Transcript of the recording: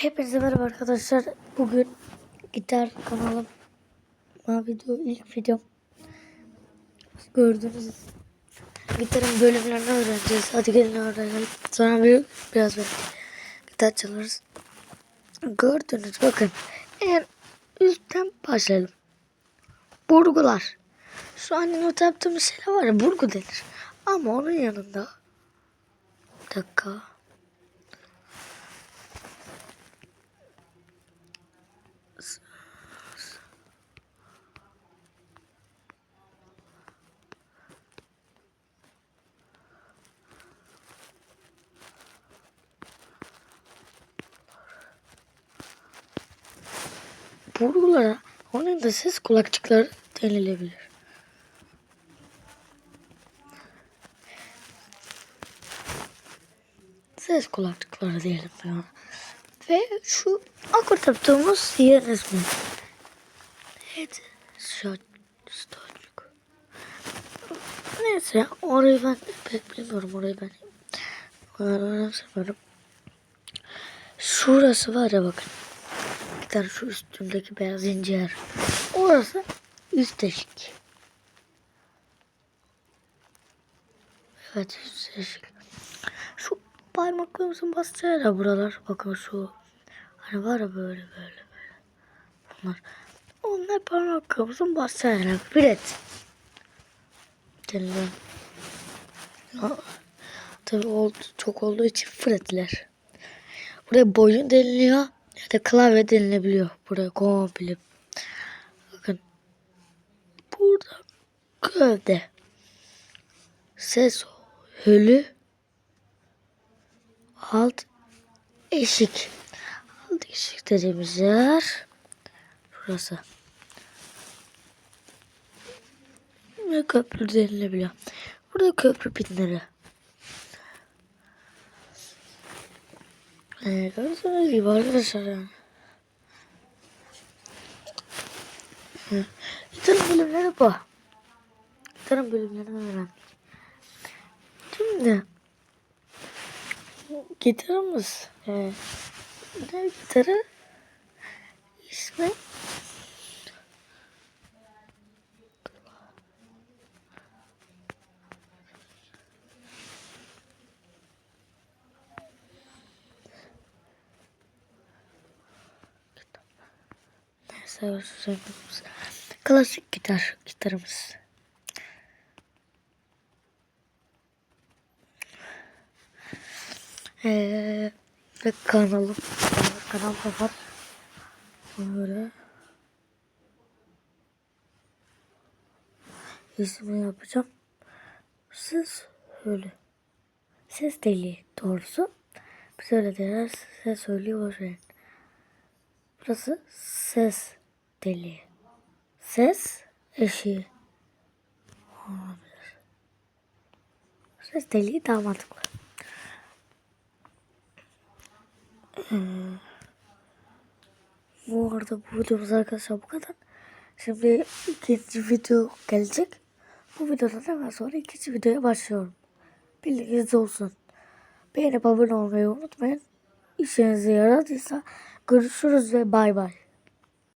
Hepinize merhaba arkadaşlar. Bugün gitar kanalım video ilk videom. Gördüğünüz gitarın bölümlerini öğreneceğiz. Hadi gelin öğrenelim. Sonra bir, biraz böyle gitar çalarız. Gördünüz bakın. En üstten başlayalım. Burgular. Şu an not yaptığımız şeyler var ya burgu denir. Ama onun yanında bir dakika. Burgulara onun da ses kulakçıkları denilebilir. Ses kulaklıkları diyelim ya. Ve şu akort yaptığımız yer ismi. Evet. Şöyle. Neyse orayı ben pek bilmiyorum orayı ben. Onları önemsemiyorum. Şurası var ya bakın. Bir tane şu üstündeki beyaz ince yer. Orası üst deşik. Evet üst deşik. Şu parmaklarımızın bastığı yer buralar. Bakın şu. Hani var ya böyle böyle böyle. Bunlar. Onlar parmaklarımızın bastığı yer. Bilet. Denilen. Ya, Tabii oldu, çok olduğu için fretler. Buraya boyun deniliyor da klavye denilebiliyor. Buraya komple. Bakın. Burada gövde. Ses hölü. Alt eşik. Alt eşik dediğimiz yer. Burası. Ve köprü denilebiliyor. Burada köprü pinleri. Ee, gördüğünüz gibi arkadaşlar yani. Gitarın bölümleri bu. Gitarın bölümlerini öğrendik. Şimdi gitarımız e, gitarı ismi Söylediğimiz klasik gitar gitarımız. Ee, ve kanalım kanal var. Böyle ismini yapacağım. Siz öyle. Ses deliği doğrusu. Biz öyle derler. Ses söylüyor. Burası ses deliği. Ses eşiği. Olabilir. Ses deliği daha mantıklı. Ee, bu arada bu videomuz arkadaşlar bu kadar. Şimdi ikinci video gelecek. Bu videodan hemen sonra ikinci videoya başlıyorum. Bilginiz olsun. Beğenip abone olmayı unutmayın. İşinize yaradıysa görüşürüz ve bay bay.